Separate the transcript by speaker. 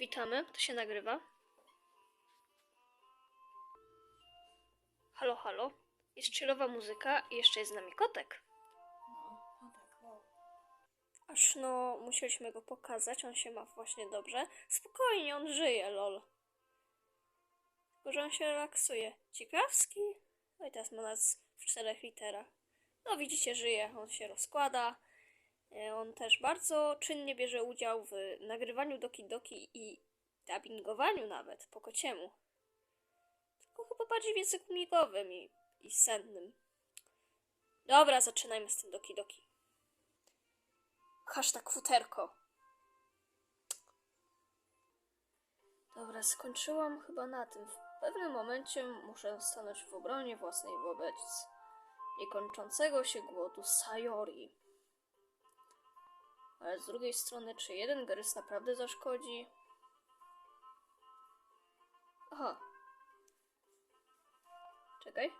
Speaker 1: Witamy, to się nagrywa. Halo, halo. Jest chillowa muzyka i jeszcze jest z nami kotek.
Speaker 2: No, no tak.
Speaker 1: Aż no, musieliśmy go pokazać, on się ma właśnie dobrze. Spokojnie, on żyje, lol. Tylko, że on się relaksuje. Ciekawski. No i teraz ma nas w czterech literach. No widzicie, żyje, on się rozkłada. E, On też bardzo czynnie bierze udział w nagrywaniu Doki Doki i dubbingowaniu nawet, po kociemu. Tylko chyba bardziej w języku migowym i, i sennym. Dobra, zaczynajmy z tym Doki Doki. Hashtag futerko. Dobra, skończyłam chyba na tym. W pewnym momencie muszę stanąć w obronie własnej wobec niekończącego się głodu Sayori. Ale z drugiej strony, czy jeden gryz naprawdę zaszkodzi? Aha. Czekaj.